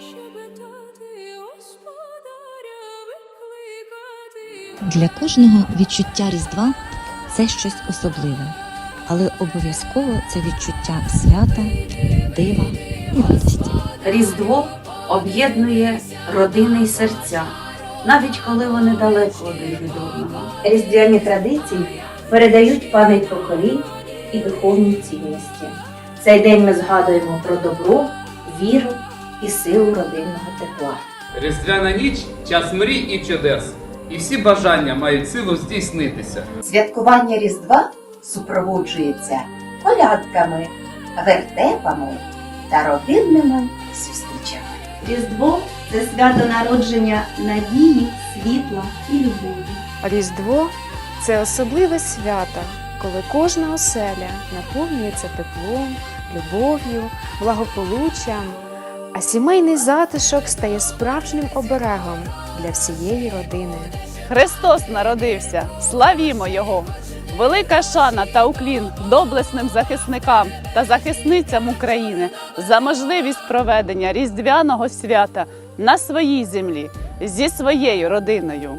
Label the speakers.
Speaker 1: Щебетати господаря викликати.
Speaker 2: Для кожного відчуття Різдва це щось особливе, але обов'язково це відчуття свята, дива і радості.
Speaker 3: Різдво об'єднує родини й серця, навіть коли вони далеко один від одного.
Speaker 4: Різдвяні традиції передають пам'ять поколінь і духовні цінності. Цей день ми згадуємо про добро, віру і силу родинного тепла.
Speaker 5: Різдвяна ніч час мрій і чудес, і всі бажання мають силу здійснитися.
Speaker 6: Святкування Різдва супроводжується колядками, вертепами та родинними зустрічами.
Speaker 7: Різдво це свято народження надії, світла і любові.
Speaker 8: Різдво це особливе свято, коли кожна оселя наповнюється теплом, любов'ю, благополуччям, а сімейний затишок стає справжнім оберегом для всієї родини.
Speaker 9: Христос народився, славімо Його! Велика шана та уклін доблесним захисникам та захисницям України за можливість проведення різдвяного свята на своїй землі зі своєю родиною.